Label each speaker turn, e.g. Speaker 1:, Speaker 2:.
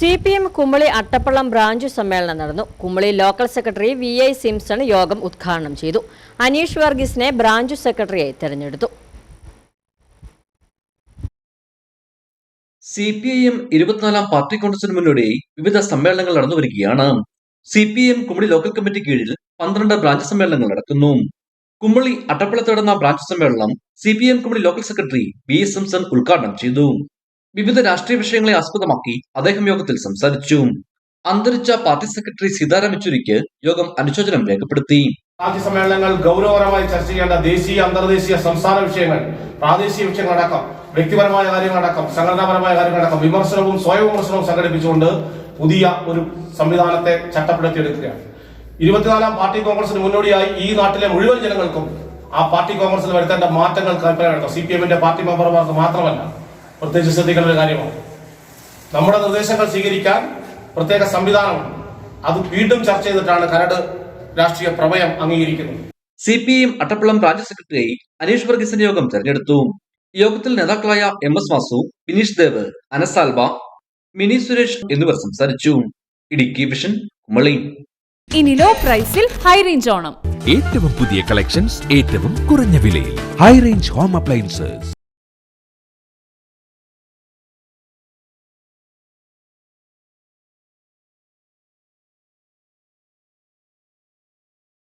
Speaker 1: C P M Kumily Attappallam branch സമ്മേളനം നടന്നു. Kumily local secretary V I Simson യോഗം ഉദ്ഘാടനം ചെയ്തു. അനീഷ് വർഗീസിനെ ബ്രാഞ്ച് സെക്രട്ടറിയായി തെരഞ്ഞെടുത്തു.
Speaker 2: സി പി ഐ എം ഇരുപത്തിനാലാം പാർട്ടി കോൺഗ്രസിന് മുന്നോടിയായി വിവിധ സമ്മേളനങ്ങൾ നടന്നു വരികയാണ്. C P M Kumily local committee കീഴിൽ പന്ത്രണ്ട് ബ്രാഞ്ച് സമ്മേളനങ്ങൾ നടക്കുന്നു. കുമളി അട്ടപ്പള്ളത്ത് നടന്ന ബ്രാഞ്ച് സമ്മേളനം C P M Kumily local secretary V S Simson ഉദ്ഘാടനം ചെയ്തു. വിവിധ രാഷ്ട്രീയ വിഷയങ്ങളെ ആസ്പദമാക്കി അദ്ദേഹം യോഗത്തിൽ സംസാരിച്ചു. അന്തരിച്ച പാർട്ടി സെക്രട്ടറി സീതാറാം യെച്ചൂരിക്ക് യോഗം അനുശോചനം രേഖപ്പെടുത്തി.
Speaker 3: പാർട്ടി സമ്മേളനങ്ങൾ ഗൗരവപരമായി ചർച്ച ചെയ്യേണ്ട ദേശീയ അന്തർദേശീയ സംസ്ഥാന വിഷയങ്ങൾ പ്രാദേശിക വിഷയങ്ങളടക്കം വ്യക്തിപരമായ കാര്യങ്ങളടക്കം സംഘടനാപരമായ കാര്യങ്ങളടക്കം വിമർശനവും സ്വയം വിമർശനവും സംഘടിപ്പിച്ചുകൊണ്ട് പുതിയ ഒരു സംവിധാനത്തെ ചട്ടപ്പെടുത്തിയെടുക്കുകയാണ്. ഇരുപത്തിനാലാം പാർട്ടി കോൺഗ്രസിന് മുന്നോടിയായി ഈ നാട്ടിലെ മുഴുവൻ ജനങ്ങൾക്കും ആ പാർട്ടി കോൺഗ്രസിൽ വരുത്തേണ്ട മാറ്റങ്ങൾ കൽപ്പന സി പി എമ്മിന്റെ പാർട്ടി മെമ്പർമാർക്ക് മാത്രമല്ല പ്രത്യേകിച്ച് ശ്രദ്ധിക്കേണ്ട ഒരു കാര്യമാണ്. നമ്മുടെ നിർദ്ദേശങ്ങൾ സ്വീകരിക്കാൻ പ്രത്യേക സംവിധാനമുണ്ട്. അത് വീണ്ടും ചർച്ച ചെയ്തിട്ടാണ് കരട് രാഷ്ട്രീയ പ്രമേയം അംഗീകരിക്കുന്നത്.
Speaker 2: C P I M Attappallam branch secretary Aneesh വർഗീസിന്റെ യോഗം തെരഞ്ഞെടുത്തു. യോഗത്തിൽ നേതാക്കളായ എം എസ് വാസു ബിനീഷ് ദേവ് അനസാൽബ മിനി സുരേഷ് എന്നിവർ സംസാരിച്ചു. ഇടുക്കി വിഷൻ കുമളി.
Speaker 4: ഇനി ലോ പ്രൈസിൽ ഹൈ റേഞ്ച് ഓണം.
Speaker 5: ഏറ്റവും പുതിയ കളക്ഷൻസ് ഏറ്റവും കുറഞ്ഞ വിലയിൽ. High range home appliances.